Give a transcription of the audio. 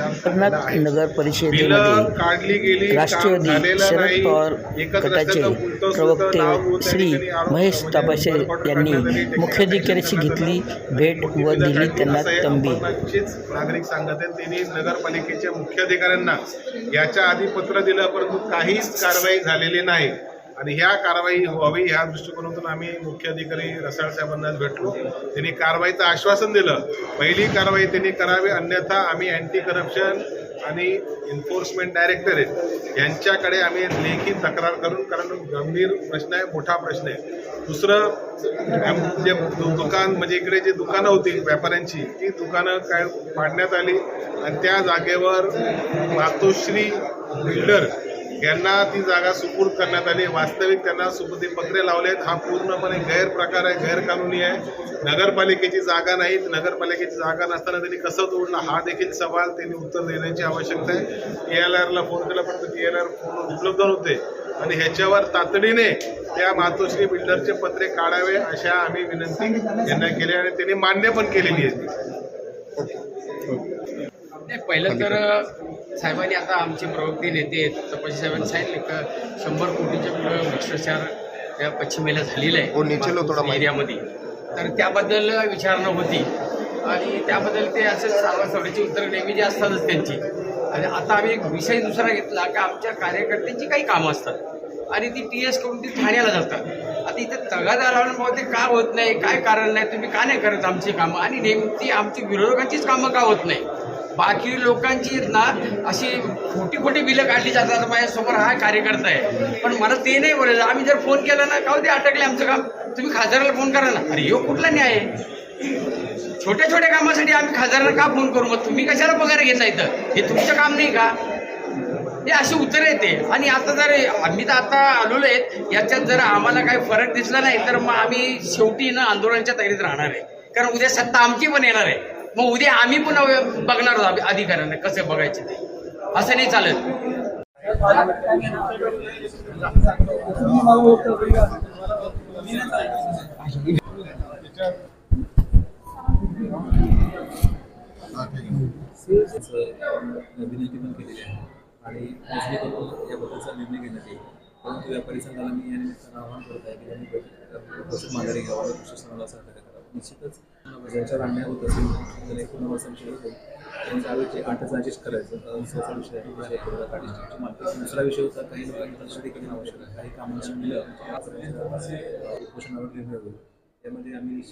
अंबरनाथ नगर परिषदेमध्ये राष्ट्रवादी शरद पवार गटाचे प्रवक्ते श्री महेश म्हणजे बोयकॉट यांनी मुख्याधिकाऱ्याची घेतली भेट व दिली त्यांना तंबी. नागरिक सांगत आहेत. त्यांनी नगरपालिकेच्या मुख्याधिकाऱ्यांना याच्या आधी पत्र दिलं परंतु काहीच कारवाई झालेली नाही. आणि ह्या कारवाई व्हावी ह्या दृष्टिकोनातून आम्ही मुख्याधिकारी रसाळ साहेबांना भेटलो. त्यांनी कारवाईचं आश्वासन दिलं. पहिली कारवाई त्यांनी करावी अन्यथा आम्ही अँटी करप्शन आणि एन्फोर्समेंट डायरेक्टरेट यांच्याकडे आम्ही लेखी तक्रार करून कारण गंभीर प्रश्न आहे मोठा प्रश्न आहे. दुसरं जे दुकान म्हणजे इकडे जी दुकानं होती व्यापाऱ्यांची ती दुकानं काय पाडण्यात आली. आणि त्या जागेवर मातोश्री बिल्डर यांना ती जागा सुपूर्द करण्यात आली. वास्तविक त्यांना सुपूर्दी पत्रे लावलेत हा पूर्णपणे गैरप्रकार आहे गैरकानूनी आहे. नगरपालिकेची जागा नाही. नगरपालिकेची जागा नसताना त्यांनी कसं तोडलं हा देखील सवाल त्यांनी उत्तर देण्याची आवश्यकता आहे. टी एल आरला फोन केला पण टी एल आर फोन उपलब्ध नव्हते. आणि ह्याच्यावर तातडीने त्या मातोश्री बिल्डरचे पत्रे काढावे अशा आम्ही विनंती यांना केली आणि त्यांनी मान्य पण केलेली आहे. ती. पहिलं तर साहेबांनी आता आमचे प्रवक्ते नेते तपासी साहेबांनी सांगितले का शंभर कोटीच्या पुढं भ्रष्टाचार त्या पश्चिमेला झालेला हो, आहे. एरियामध्ये तर त्याबद्दल विचारणा होती. आणि त्याबद्दल ते असे सावळी उत्तरं नेहमी जे असतातच त्यांची. आणि आता आम्ही एक विषय दुसरा घेतला की आमच्या कार्यकर्त्यांची काही कामं असतात. आणि ती टी एस करून ती ठाण्याला जातात. आता इथे तगादारांमुळे ते का होत नाही? काय कारण नाही? तुम्ही का नाही करत आमची कामं? आणि नेमकी आमची विरोधकांचीच कामं का होत नाही? बाकी लोकांची आहेत ना अशी खोटी खोटी बिलं काढली जातात माझ्यासमोर हा कार्यकर्ता आहे. पण मला ते नाही बोलायचं. आम्ही जर फोन केला ना का हो ते अटकले आमचं काम. तुम्ही खासदाराला फोन करा ना. अरे यो कुठला न्याय आहे? छोट्या छोट्या कामासाठी आम्ही खासदाराला का फोन करू? मग तुम्ही कशाला पगार घेता इथं? हे तुमचं काम नाही का? हे अशी उत्तर येते. आणि आता जर आम्ही तर आता आलेलो आहेत याच्यात जर आम्हाला काही फरक दिसला नाही तर मग आम्ही शेवटी ना आंदोलनाच्या तयारीत राहणार आहे. कारण उद्या सत्ता आमची पण येणार आहे. मग उद्या आम्ही पण बघणार आहोत अधिकाऱ्यांना कसं बघायचं ते. असं नाही चालत. विनंती पण केलेली आहे आणि मोजणी करून याबद्दलचा निर्णय घेण्यात येईल परंतु व्यापारी संघाला मी या निमित्तानं आवाहन करत आहे की त्यांनी बचत माघारी घ्यावा. आणि प्रशासनाला सहकार्य करावं निश्चितच ज्यांच्या रांगण्या होत असेल एकूण त्यांच्या करायचं दुसरा विषय विषय डिस्ट्रिक्टची मालकी. दुसरा विषय होता काही लोकांनी आवश्यक आहे. काही कामांची बिलं उपोषणावर निर्णय होईल त्यामध्ये आम्ही